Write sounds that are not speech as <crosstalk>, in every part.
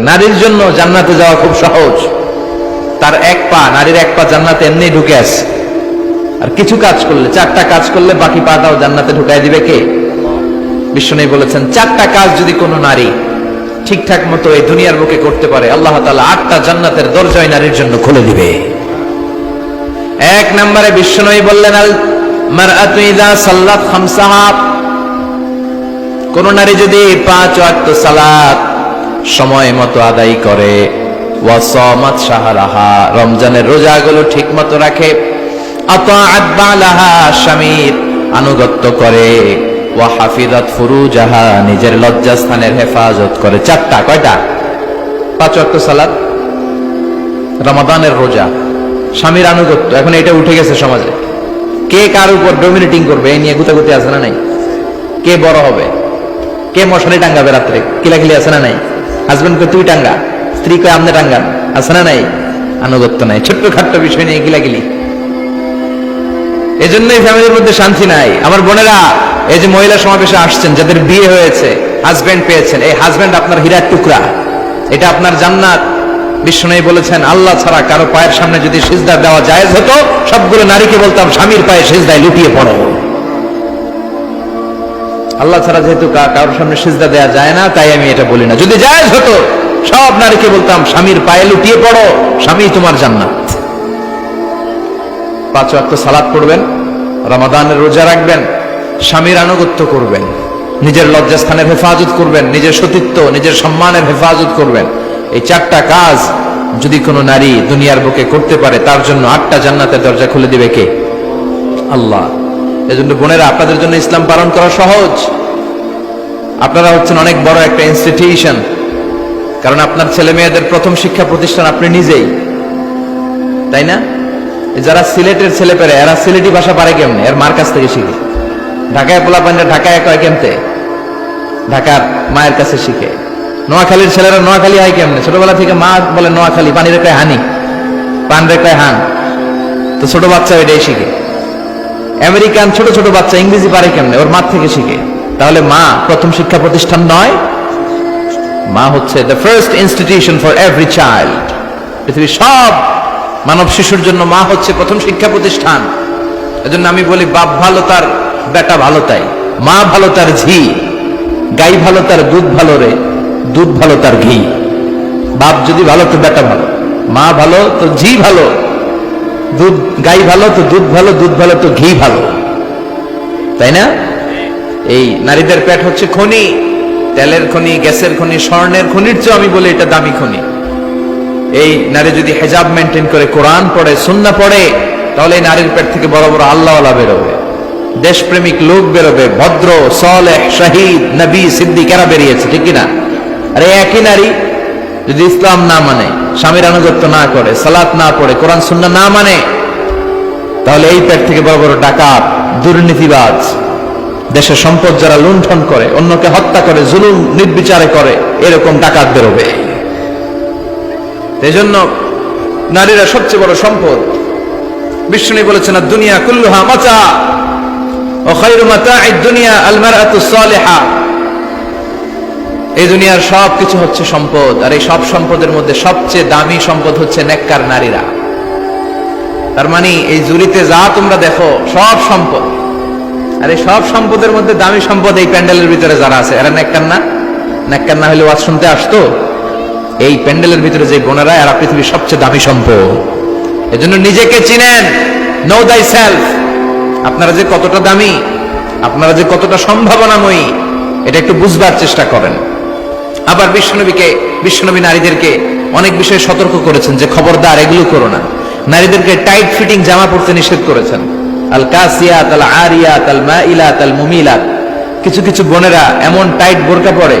নারীর জন্য জান্নাতে যাওয়া খুব সহজ। তার এক পা, নারীর এক পা জান্নাতে এমনি ঢুকে আছে। আর কিছু কাজ করলে, চারটা কাজ করলে বাকি পাটাও জান্নাতে ঢুকাই দিবে কে? বিষ্ণু বলেছেন, চারটা কাজ যদি কোনো নারী ঠিকঠাক মতো এই দুনিয়ার বুকে করতে পারে, আল্লাহ তাআলা আটটা জান্নাতের দরজায় নারীর জন্য খুলে দিবে। এক নম্বরে বিষ্ণু বললেন সাল্লাত কোন নারী যদি পাঁচ ওয়াক্ত সালাত সময় মতো আদায় করে। ওয়াসামাত শাহরাহা, রমজানের রোজাগুলো ঠিক মতো রাখে স্বামীর আনুগত্য করে। ওয়া হাফিজাত ফুরুজাহা, নিজের লজ্জাস্থানের হেফাজত করে। চারটা, কয়টা? পাঁচ ওয়াক্ত সালাত। রমাদানের রোজা। স্বামীর আনুগত্য। এখন এটা উঠে গেছে সমাজে। কে কার উপর ডোমিনেটিং করবে, এই নিয়ে গুতাগুতি আছে না নাই? কে বড় হবে? কে মশারি টাঙ্গাবে রাত্রে? কিলাকিলি আছে না নাই? হাজবেন্ড কে তুই টাঙ্গা? স্ত্রী কে আমনে টাঙ্গান আছে না নাই? আনুগত্য নাই। ছোট্ট খাট্ট বিষয় নিয়ে কিলাকিলি এজন্যই ফ্যামিলির মধ্যে শান্তি নাই। আমার বোনেরা, এই যে মহিলা সমাবেশে আসছেন, যাদের বিয়ে হয়েছে হাজবেন্ড পেয়েছেন, এই হাজবেন্ড আপনার হীরার টুকরা। এটা আপনার জান্নাত। বিষ্ণু বলেছেন, আল্লাহ ছাড়া কারও পায়ের সামনে যদি সিজদা দেওয়া জায়েজ হতো, সবগুলো নারীকে বলতাম, স্বামীর পায়ে সিজদায় লুটিয়ে পড়ো। আল্লাহ ছাড়া যেহেতু কারোর সামনে সিজদা দেওয়া যায় না, তাই আমি এটা বলি না। যদি জায়েজ হতো, সব নারীকে বলতাম, স্বামীর পায়ে লুটিয়ে পড়ো, স্বামী তোমার জান্নাত। পাঁচ ওয়াক্ত সালাদ পড়বেন, রমাদানের রোজা রাখবেন, স্বামীর আনুগত্য করবেন, নিজের লজ্জাস্থানের হেফাজত করবেন, নিজের সতীত্ব, নিজের সম্মানের হেফাজত করবেন। এই চারটা কাজ যদি কোনো নারী দুনিয়ার বুকে করতে পারে, তার জন্য আটটা জান্নাতের দরজা খুলে দিবে কে? আল্লাহ। এজন্য বোনেরা, আপনাদের জন্য ইসলাম পালন করা সহজ। আপনারা হচ্ছেন অনেক বড় একটা ইনস্টিটিউশন কারণ আপনার ছেলে মেয়েদের প্রথম শিক্ষা প্রতিষ্ঠান আপনি নিজেই। তাই না? যারা সিলেটের ছেলে পেরে এরা সিলেটি ভাষা পারে কেমনে? এর মার কাছ থেকে শিখে। ঢাকায় পোলা পাঞ্জা ঢাকায় কয় কেমতে? ঢাকার মায়ের কাছে শিখে। নোয়াখালীর ছেলেরা নোয়াখালী হয় কেমনে? ছোটবেলা থেকে মা বলে নোয়াখালী পানি রেখায় হানি পান রেখায় হান। তো ছোট বাচ্চা এটাই শিখে। আমেরিকান ছোট ছোট বাচ্চা ইংরেজি পারে কেমনে? ওর মার থেকে শিখে। তাহলে মা প্রথম শিক্ষা প্রতিষ্ঠান নয়, মা হচ্ছে the first institution for every child পৃথিবীর সব মানব শিশুর জন্য মা হচ্ছে প্রথম শিক্ষা প্রতিষ্ঠান। এজন্য আমি বলি, বাপ ভালো তার, বেটা ভালো তাই। মা ভালো তার ঝি, গাই ভালো তার দুধ ভালো রে, দুধ ভালো তার ঘি। বাপ যদি ভালো, তো বেটা ভালো। মা ভালো, তো ঝি ভালো। দুধ গাই ভালো, তো দুধ ভালো দুধ ভালো, তো ঘি ভালো। তাই না? এই নারীদের পেট হচ্ছে খনি, তেলের খনি, গ্যাসের খনি, স্বর্ণের খনির চেয়ে আমি বলি এটা দামি খনি। এই নারী যদি হেজাব মেনটেন করে, কোরআন পড়ে সুন্না পড়ে, তাহলে এই নারীর পেট থেকে বড় বড় আল্লাহওয়ালা বেরোবে। দেশপ্রেমিক লোক বেরোবে, ভদ্র, সলেহ, শহীদ, নবী সিদ্দিকেরা বেরিয়েছে, ঠিক কিনা আরে একই নারী যদি ইসলাম না মানে স্বামীর আনুগত্য না করে, সালাত না পড়ে, কোরআন সুন্না না মানে তাহলে এই পেট থেকে বড় বড় ডাকাত, দুর্নীতিবাজ, দেশের সম্পদ যারা লুণ্ঠন করে, অন্যকে হত্যা করে, জুলুম নির্বিচারে করে, এরকম ডাকাত বেরোবে এই জন্য নারীরা সবচেয়ে বড় সম্পদ। বিষ্ণু বলেছেন দুনিয়া কুল্লুহা মাচা ও মাতাঈদ দুনিয়া আল মারআতু সালিহা এই দুনিয়ার সব কিছু হচ্ছে সম্পদ, আর এই সব সম্পদের মধ্যে সবচেয়ে দামি সম্পদ হচ্ছে নেককার নারীরা। তার মানে এই জুরিতে যা তোমরা দেখো, সব সম্পদ। আর এই সব সম্পদের মধ্যে দামি সম্পদ এই প্যান্ডেলের ভিতরে যারা আছে, এরা নেককার না? নেককার না হলে ওয়াজ শুনতে আসতো? এই প্যান্ডেলের ভিতরে যে বোনেরা এরা পৃথিবীর সবচেয়ে দামি সম্পদ। এজন্য নিজেকে চিনেন নো দাই সেলফ আপনারা যে কতটা দামি, আপনারা যে কতটা সম্ভাবনাময়ী, এটা একটু বুঝবার চেষ্টা করেন। আবার বিশ্বনবীকে, বিশ্বনবী নারীদেরকে অনেক বিষয়ে সতর্ক করেছেন যে খবরদার এগুলো করো না। নারীদেরকে টাইট ফিটিং জামা পরতে নিষেধ করেছেন। আল কাসিয়াত, আল আরিয়াত, আল মাইলাত, আল মুমিলাত। কিছু কিছু বোনেরা এমন টাইট বোরকা পরে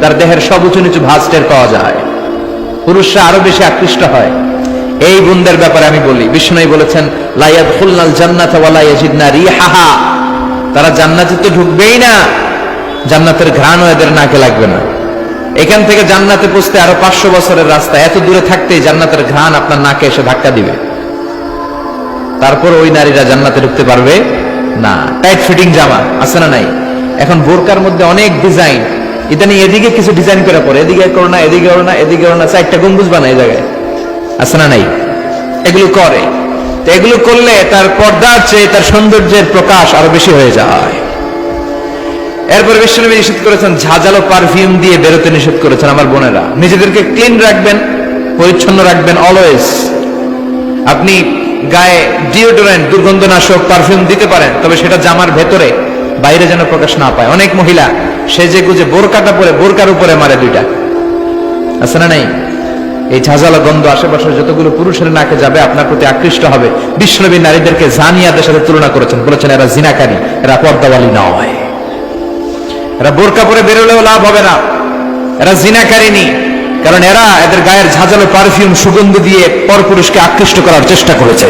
তার দেহের সব উঁচু নিচু ভাঁজ টের পাওয়া যায়। পুরুষরা আরও বেশি আকৃষ্ট হয়। এই বোনদের ব্যাপারে আমি বলি বিষ্ণুই বলেছেন লাইয়াদ খুলনাল জান্নাত ওয়ালা ইয়াজিদনা রিহাহা। তারা জান্নাতে তো ঢুকবেই না, জান্নাতের ঘ্রাণও এদের নাকে লাগবে না। এখান থেকে জান্নাতে পৌঁছতে আরও পাঁচশো বছরের রাস্তা। এত দূরে থাকতেই জান্নাতের ঘ্রাণ আপনার নাকে এসে ধাক্কা দিবে। তারপর ওই নারীরা জান্নাতে ঢুকতে পারবে না। টাইট ফিটিং জামা, আছে না নাই? এখন বোরকার মধ্যে অনেক ডিজাইন ইদানি এদিকে কিছু ডিজাইন করে পরে, এদিকে করো না, এদিকে করো না, এদিকে করো না, চারটা গম্বুজ বানায় জায়গায়। আছে না নাই? এগুলো করে। তো এগুলো করলে তার পর্দার চেয়ে, তার সৌন্দর্যের প্রকাশ আরও বেশি হয়ে যায়। এরপর বিশ্বনবী নিষেধ করেছেন, ঝাঁঝালো পারফিউম দিয়ে বেরোতে নিষেধ করেছেন আমার বোনেরা। নিজেদেরকে ক্লিন রাখবেন, পরিচ্ছন্ন রাখবেন অলওয়েজ আপনি গায়ে ডিওডোরেন্ট দুর্গন্ধনাশক পারফিউম দিতে পারেন, তবে সেটা জামার ভেতরে, বাইরে যেন প্রকাশ না পায়। অনেক মহিলা সেজে গুজে বোরকাটা পরে, বোরকার উপরে মারে দুইটা। আছে না নাই? এই ঝাঁঝালো গন্ধ আশেপাশে যতগুলো পুরুষের নাকে যাবে, আপনার প্রতি আকৃষ্ট হবে। বিশ্বনবী নারীদেরকে জানিয়াদের সাথে তুলনা করেছেন। বলেছেন, এরা জিনাকারী, এরা পর্দাওয়ালি নয়। এরা বোরকা পরে বেরোলেও লাভ হবে না। এরা জিনাকারিনী কারণ এরা এদের গায়ের ঝাঁঝালো পারফিউম সুগন্ধ দিয়ে পরপুরুষকে আকৃষ্ট করার চেষ্টা করেছে।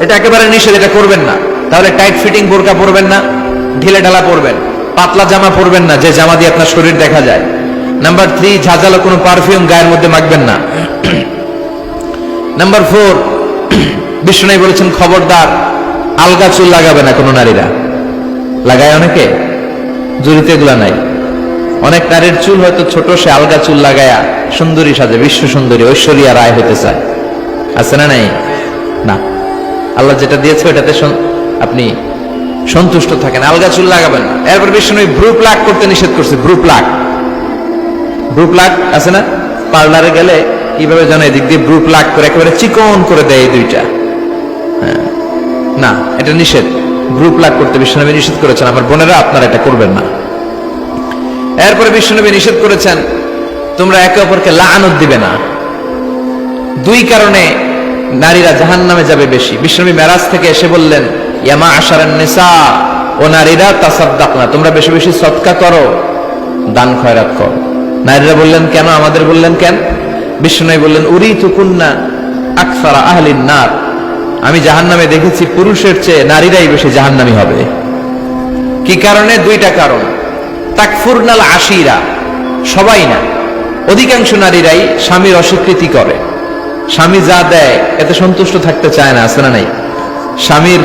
এটা একেবারে নিষেধ, এটা করবেন না। তাহলে টাইট ফিটিং বোরকা পরবেন না, ঢিলে ঢালা পরবেন, পাতলা জামা পরবেন না, যে জামা দিয়ে আপনার শরীর দেখা যায়। নাম্বার থ্রি ঝাঁঝালো কোনো পারফিউম গায়ের মধ্যে মাখবেন না। নাম্বার ফোর <clears throat> বিষ্ণু বলেছেন, খবরদার, আলগা চুল লাগাবে না কোনো নারীরা। লাগায় অনেকে? জুড়িতে এগুলা নাই। অনেক নারীর চুল হয়তো ছোট, সে আলগা চুল লাগায়া সুন্দরী সাজে, বিশ্ব সুন্দরী, ঐশ্বরিয়া রায় হতে চায়। আছে না নাই? না। আল্লাহ যেটা দিয়েছে ওটাতে আপনি সন্তুষ্ট থাকেন। আলগা চুল লাগাবেন না। এরপর বিষ্ণু ভ্রু প্লাক করতে নিষেধ করছে ভ্রু প্লাক ভ্রু প্লাক আছে না? পার্লারে গেলে কীভাবে যেন এদিক দিয়ে ভ্রু প্লাক করে একেবারে চিকন করে দেয় এই দুইটা। হ্যাঁ। না, এটা নিষেধ। গ্রুপ লাগ করতে বিশ্বনবী নিষেধ করেছেন, আমার বোনেরা আপনারা এটা করবেন না। এরপরে বিশ্বনবী নিষেধ করেছেন, তোমরা একে অপরকে লাআনত দিবে না। দুই কারণে নারীরা জাহান নামে যাবে বেশি। বিশ্বনবী মেরাজ থেকে এসে বললেন ইয়ামা আশারান নিসা, ও নারীরা তাসাদ্দাক না তোমরা বেশি বেশি সৎকা করো, দান খয়রাত করো। নারীরা বললেন, কেন আমাদের বললেন কেন? বিশ্বনবী বললেন উরি তুকুন্না আকসারা আহলিন নার। আমি জাহান্নামে দেখেছি পুরুষের চেয়ে নারীরাই বেশি জাহান জাহান্নামি হবে। কি কারণে? দুইটা কারণ। তাকফুরনাল আশিরা, সবাই না। অধিকাংশ নারীরাই স্বামীর অস্বীকৃতি করে। স্বামী যা দেয়, এতে সন্তুষ্ট থাকতে চায় না, আছে না নাই? স্বামীর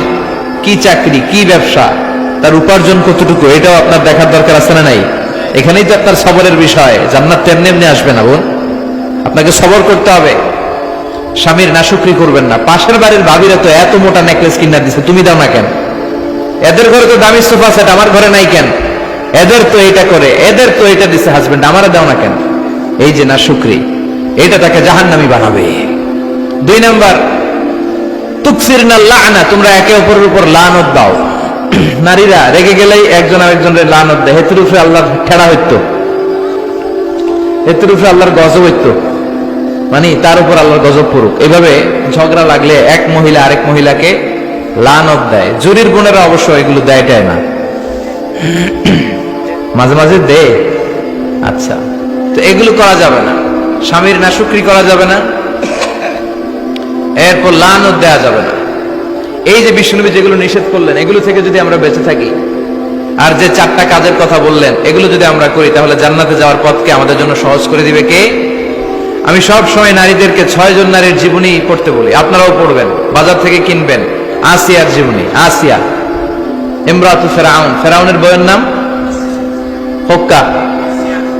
কি চাকরি, কি ব্যবসা, তার উপার্জন কতটুকু, এটাও আপনার দেখার দরকার আছে না নাই? এখানেই তো আপনার সবরের বিষয়, জান্নাত তেমনি এমনি আসবে না বোন। আপনাকে সবর করতে হবে। স্বামীর নাশুকরি করবেন না। পাশের বাড়ির ভাবিরা তো এত মোটা নেকলেস কিনা দিছে, তুমি দাও না কেন? এদের ঘরে তো দামি সোফা সেট আমার ঘরে নাই কেন? এদের তো এটা করে, এদের তো এটা দিছে হাজবেন্ড আমারা দাও না কেন? এই যে নাশুকরি এটা তাকে জাহান্নামি বানাবে। দুই নাম্বার তুকসির না লানা, তোমরা একে অপরের উপর লানত দাও। নারীরা রেগে গেলেই একজন আরেকজনের লানত দেয়। হেতুর উপরে আল্লাহর ঠেড়া হইতো। হেতুর উপরে আল্লাহর গজব হইতো। মানে তার উপর আল্লাহর গজব পড়ুক। এভাবে ঝগড়া লাগলে এক মহিলা আরেক মহিলাকে লানত দেয়। জুরির বোনেরা অবশ্য এগুলো দেয় দেয় না। <coughs> মাঝে মাঝে দে আচ্ছা তো এগুলো করা যাবে না। স্বামীর নাশুকরি করা যাবে না। এরপর লানত দেয়া যাবে না। এই যে বিষ্ণুনবী যেগুলো নিষেধ করলেন, এগুলো থেকে যদি আমরা বেঁচে থাকি, আর যে চারটা কাজের কথা বললেন, এগুলো যদি আমরা করি, তাহলে জান্নাতে যাওয়ার পথকে আমাদের জন্য সহজ করে দিবে কে? আমি সব সময় নারীদেরকে ছয় জন নারীর জীবনী পড়তে বলি। আপনারাও পড়বেন, বাজার থেকে কিনবেন। আসিয়ার জীবনী, আসিয়া। ইমরাতু ফেরাউন। ফেরাউনের বইয়ের নাম? হক্কা।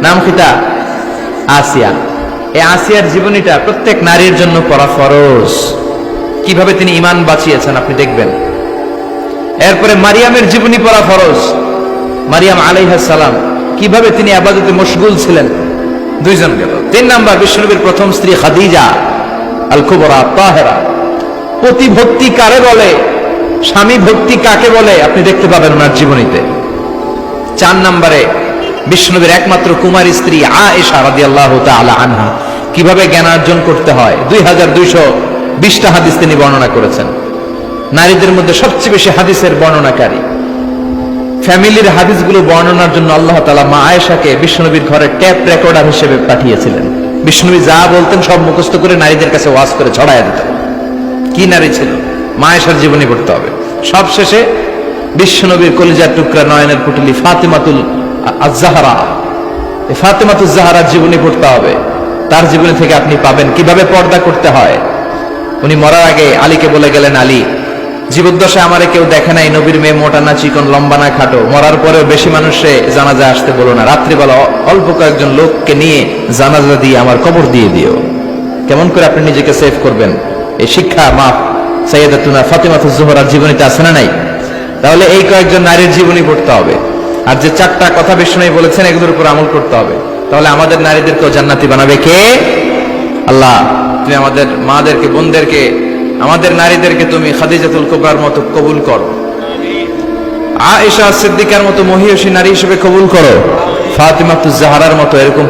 নাম খিতা আসিয়া। এই আসিয়ার জীবনীটা প্রত্যেক নারীর জন্য পড়া ফরজ। কীভাবে তিনি ইমান বাঁচিয়েছেন আপনি দেখবেন। এরপরে মারিয়ামের জীবনী পড়া ফরজ। মারিয়াম আলাইহাস সালাম। কীভাবে তিনি আবাদতে মশগুল ছিলেন। দুইজন গেল। তিন নাম্বার বিষ্ণুনবীর প্রথম স্ত্রী খাদিজা আল কুবরা তাহেরা। পতি ভক্তি কারে বলে? স্বামী ভক্তি কাকে বলে? আপনি দেখতে পাবেন ওনার জীবনীতে। চার নম্বরে বিষ্ণুনবীর একমাত্র কুমারী স্ত্রী আয়েশা রাদিয়াল্লাহু তাআলা আনহা। কীভাবে জ্ঞানার্জন করতে হয়? দুই হাজার দুইশো বিশটা হাদিস তিনি বর্ণনা করেছেন। নারীদের মধ্যে সবচেয়ে বেশি হাদিসের বর্ণনাকারী। ফ্যামিলির হাদিসগুলো বর্ণনার জন্য আল্লাহ তালা মা আয়েশাকে বিষ্ণুনবীর ঘরে ট্যাপ রেকর্ডার হিসেবে পাঠিয়েছিলেন। বিষ্ণুনবী যা বলতেন সব মুখস্থ করে নারীদের কাছে ওয়াজ করে ছড়াইয়া দিতেন। কি নারী ছিল? মা আয়েশার জীবনী পড়তে হবে। সব শেষে বিশ্বনবীর কলিজার টুকরা নয়নের পুটুলি ফাতেমাতুল আজাহারা ফাতেমাতুল জাহারার জীবনী পড়তে হবে। তার জীবনী থেকে আপনি পাবেন কীভাবে পর্দা করতে হয়। উনি মরার আগে আলীকে বলে গেলেন, আলী জীবদ্দশায় আমারে কেউ দেখে নাই, নবীর মেয়ে মোটা না, চিকন, লম্বা না, খাটো। মরার পরেও বেশি মানুষে জানাজা আসতে বলো না। রাত্রিবেলা অল্প কয়েকজন লোককে নিয়ে জানাজা দিয়ে আমার কবর দিয়ে দিও। কেমন করে আপনি নিজেকে সেভ করবেন? এই শিক্ষা মাপ সৈয়দাতুনা ফাতেমাতুজ জোহরার জীবনীতে আছে না নাই? তাহলে এই কয়েকজন নারীর জীবনী পড়তে হবে। আর যে চারটা কথা বিষ্ণু বলেছেন, এগুলোর উপর আমল করতে হবে। তাহলে আমাদের নারীদেরকেও জান্নাতি বানাবে কে? আল্লাহ, তুমি আমাদের মাদেরকে, বোনদেরকে আমাদের নারীদেরকে তুমি খাদিজাতুল কুবরার মতো কবুল করো। আয়েশা সিদ্দিকার মতো মহিয়সী নারী হিসেবে কবুল করো। ফাতিমাতুজ জাহারার মতো এরকম